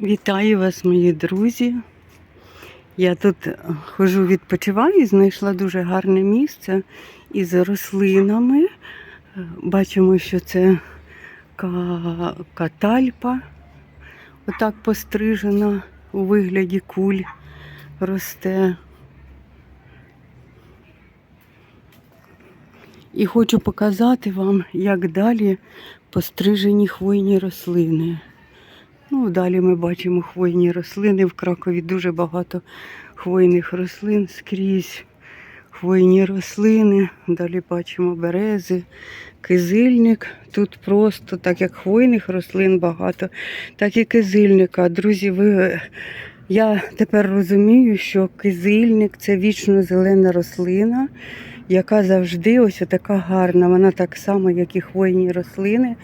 Вітаю вас, мої друзі. Я тут хожу відпочиваю знайшла дуже гарне місце із рослинами. Бачимо, що це катальпа, отак пострижена у вигляді куль росте. І хочу показати вам, як далі пострижені хвойні рослини. Ну, далі ми бачимо хвойні рослини. В Кракові дуже багато хвойних рослин скрізь. Хвойні рослини. Далі бачимо берези, кизильник. Тут просто, так як хвойних рослин багато, так і кизильника. Друзі, ви, я тепер розумію, що кизильник це вічно зелена рослина, яка завжди ось така гарна. Вона так само, як і хвойні рослини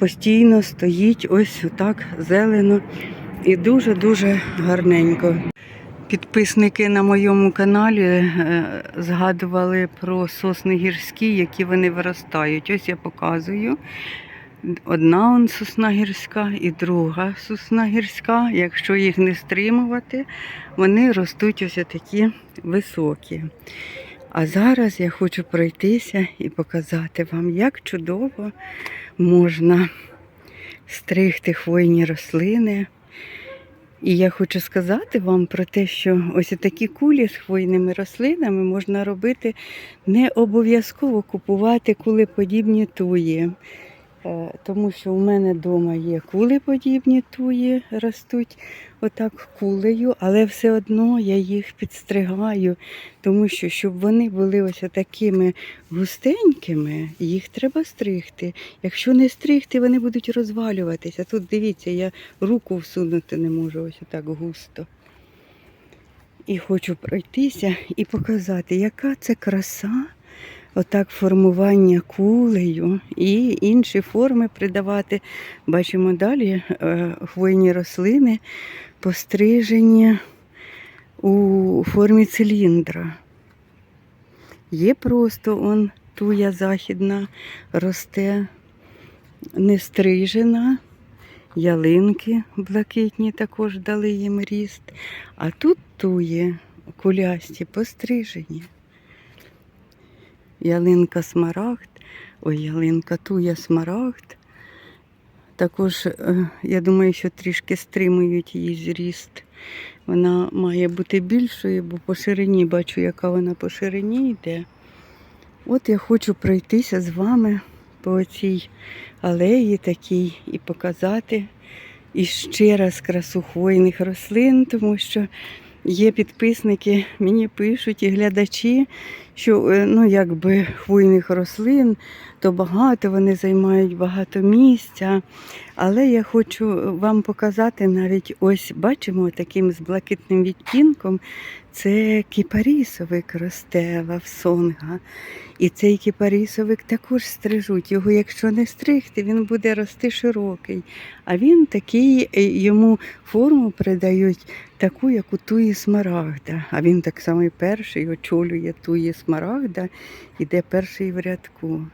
постійно стоїть ось так зелено і дуже-дуже гарненько. Підписники на моєму каналі е, згадували про сосни гірські, які вони виростають. Ось я показую. Одна он сосна гірська і друга сосна гірська. Якщо їх не стримувати, вони ростуть ось такі високі. А зараз я хочу пройтися і показати вам, як чудово можна стригти хвойні рослини. І я хочу сказати вам про те, що ось такі кулі з хвойними рослинами можна робити не обов'язково купувати кулеподібні туї. Е, Тому що у мене вдома є кулеподібні туї, ростуть отак кулею, але все одно я їх підстригаю, тому що щоб вони були ось такими густенькими, їх треба стригти. Якщо не стригти, вони будуть розвалюватися. Тут дивіться, я руку всунути не можу ось так густо. І хочу пройтися і показати, яка це краса, отак формування кулею і інші форми придавати. Бачимо далі е, хвойні рослини пострижені у формі циліндра. Є просто он туя західна росте не стрижена. Ялинки блакитні також дали їм ріст. А тут туї кулясті пострижені. Ялинка смарагд, ой, ялинка туя смарагд. Також, е, я думаю, що трішки стримують її зріст. Вона має бути більшою, бо по ширині бачу, яка вона по ширині йде. От я хочу пройтися з вами по цій алеї такій і показати і ще раз красу хвойних рослин, тому що є підписники, мені пишуть і глядачі, що е, ну, якби хвойних рослин, то багато вони займають багато місця. Але я хочу вам показати навіть ось бачимо таким з блакитним відтінком. Це кіпарісовик росте лавсонга. І цей кіпарісовик також стрижуть. Його, якщо не стригти, він буде рости широкий. А він такий, е, йому форму придають таку, як у туї смарагда. А він так само і перший очолює туї смарагда, іде перший в рядку.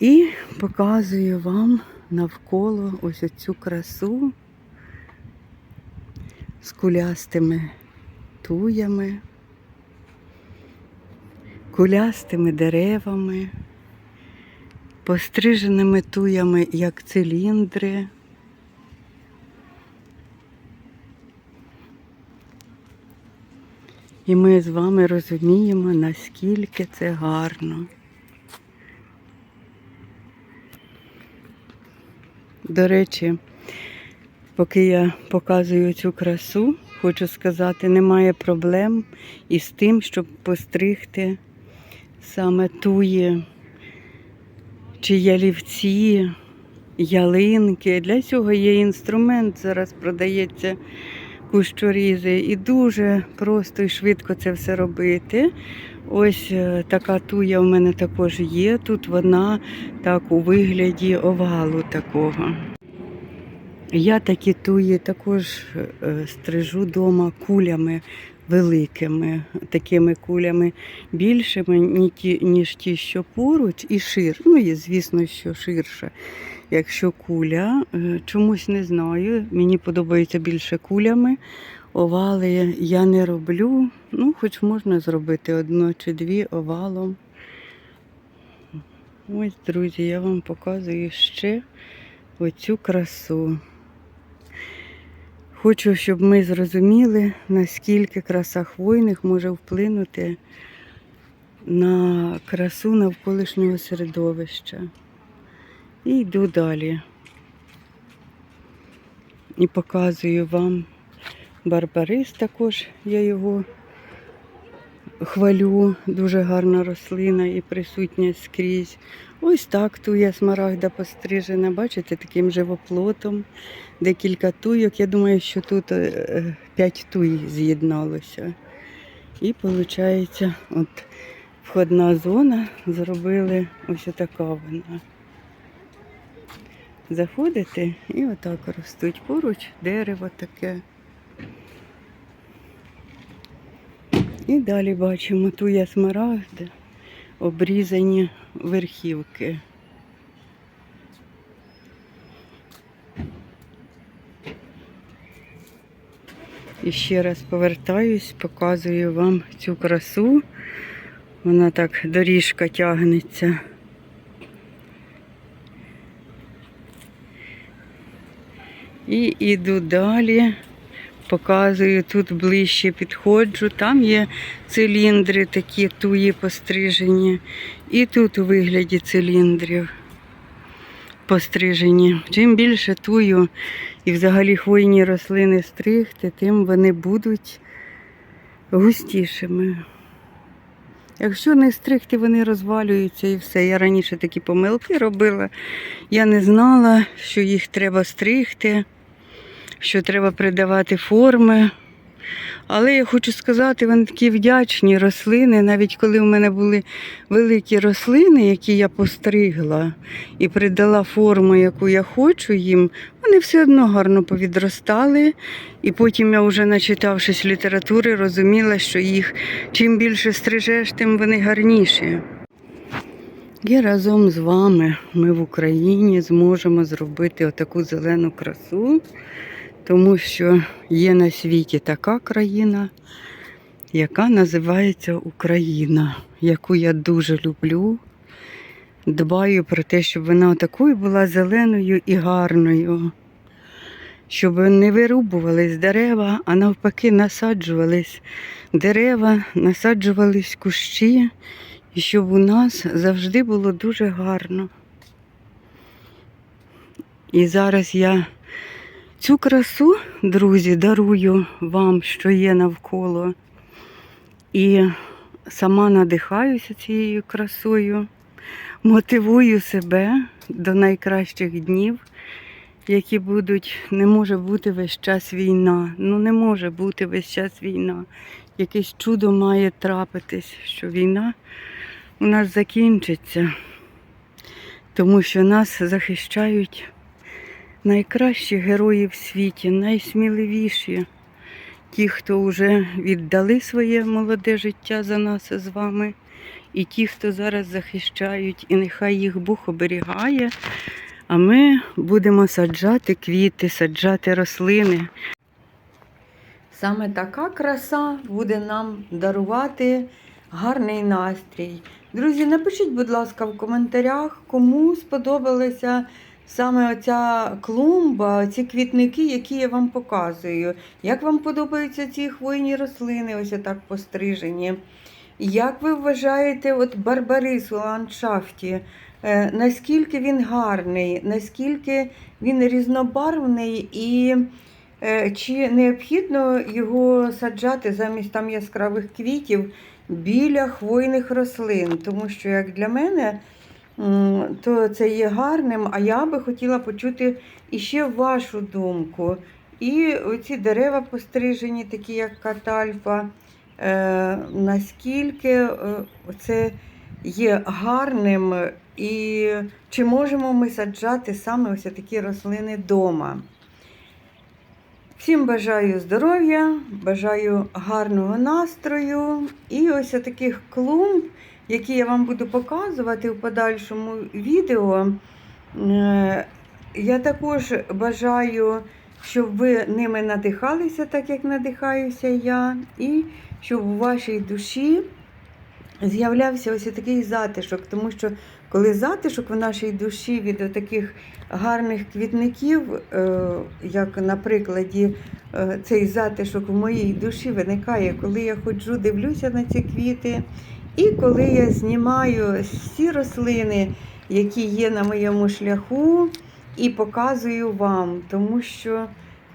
І показую вам навколо ось цю красу з кулястими туями, кулястими деревами, постриженими туями, як циліндри. І ми з вами розуміємо, наскільки це гарно. До речі, поки я показую цю красу, хочу сказати, немає проблем із тим, щоб постригти саме туї чи ялівці, ялинки. Для цього є інструмент, зараз продається кущорізи. І дуже просто і швидко це все робити. Ось е, така туя в мене також є. Тут вона так у вигляді овалу такого. Я такі туї також е, стрижу вдома кулями великими, такими кулями більшими, ніж ті, що поруч, і шир. Ну і звісно, що ширше. Якщо куля. Е, Чомусь не знаю. Мені подобається більше кулями. Овали я не роблю. Ну, хоч можна зробити одну чи дві овалом. Ось, друзі, я вам показую ще оцю красу. Хочу, щоб ми зрозуміли, наскільки краса хвойних може вплинути на красу навколишнього середовища. І йду далі. І показую вам барбарис також, я його хвалю, дуже гарна рослина і присутня скрізь. Ось так туя смарагда пострижена, бачите, таким живоплотом. Декілька туйок. Я думаю, що тут е, п'ять туй з'єдналося. І виходить, от входна зона зробили ось така вона. Заходите і отак ростуть поруч дерево таке. І далі бачимо туя смарагда, обрізані верхівки. І ще раз повертаюсь, показую вам цю красу. Вона так доріжка тягнеться. І іду далі, показую тут ближче підходжу. Там є циліндри такі туї пострижені. І тут у вигляді циліндрів пострижені. Чим більше тую і взагалі хвойні рослини стригти, тим вони будуть густішими. Якщо не стригти, вони розвалюються і все. Я раніше такі помилки робила. Я не знала, що їх треба стригти, що треба придавати форми. Але я хочу сказати, вони такі вдячні рослини. Навіть коли в мене були великі рослини, які я постригла і придала форму, яку я хочу їм, вони все одно гарно повідростали. І потім я вже начитавшись літератури, розуміла, що їх чим більше стрижеш, тим вони гарніші. І разом з вами ми в Україні зможемо зробити отаку зелену красу, тому що є на світі така країна, яка називається Україна, яку я дуже люблю. Дбаю про те, щоб вона такою була зеленою і гарною, щоб не вирубувались дерева, а навпаки насаджувались дерева, насаджувались кущі, і щоб у нас завжди було дуже гарно. І зараз я цю красу, друзі, дарую вам, що є навколо. І сама надихаюся цією красою, мотивую себе до найкращих днів, які будуть, не може бути весь час війна. Ну не може бути весь час війна. Якесь чудо має трапитись, що війна у нас закінчиться, тому що нас захищають найкращі герої в світі, найсміливіші. Ті, хто вже віддали своє молоде життя за нас з вами, і ті, хто зараз захищають, і нехай їх Бог оберігає. А ми будемо саджати квіти, саджати рослини. Саме така краса буде нам дарувати гарний настрій. Друзі, напишіть, будь ласка, в коментарях, кому сподобалася саме оця клумба, ці квітники, які я вам показую. Як вам подобаються ці хвойні рослини, ось так пострижені? Як ви вважаєте, от барбарис у ландшафті? Е, наскільки він гарний, наскільки він різнобарвний і е, чи необхідно його саджати замість там яскравих квітів біля хвойних рослин? Тому що, як для мене, то це є гарним, а я би хотіла почути іще вашу думку. І оці дерева пострижені, такі як катальфа, е, наскільки е, це є гарним, і чи можемо ми саджати саме ось такі рослини вдома? Всім бажаю здоров'я, бажаю гарного настрою і ось таких клумб, які я вам буду показувати в подальшому відео. Е, я також бажаю, щоб ви ними надихалися, так як надихаюся я, і щоб у вашій душі з'являвся ось такий затишок, тому що коли затишок в нашій душі від таких гарних квітників, е, як на прикладі е, цей затишок в моїй душі виникає, коли я ходжу, дивлюся на ці квіти, і коли я знімаю всі рослини, які є на моєму шляху, і показую вам, тому що.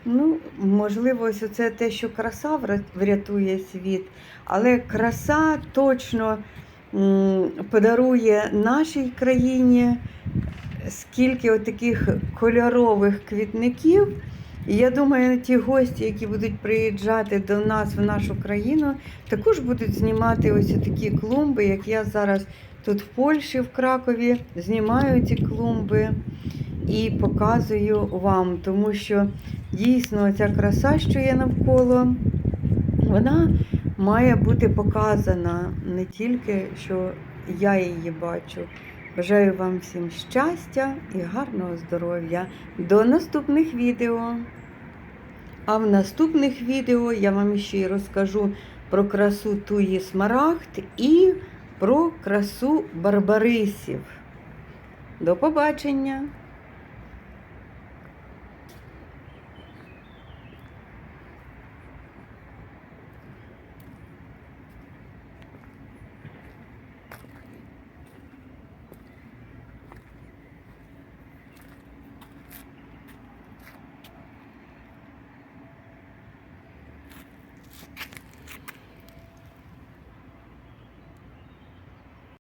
Ну, можливо, ось це те, що краса врятує світ, але краса точно подарує нашій країні скільки от таких кольорових квітників. І я думаю, ті гості, які будуть приїжджати до нас в нашу країну, також будуть знімати ось такі клумби, як я зараз тут в Польщі, в Кракові, знімаю ці клумби і показую вам, тому що дійсно ця краса, що є навколо, вона має бути показана не тільки, що я її бачу. Бажаю вам всім щастя і гарного здоров'я. До наступних відео. А в наступних відео я вам ще й розкажу про красу туї смарагд і про красу барбарисів. До побачення!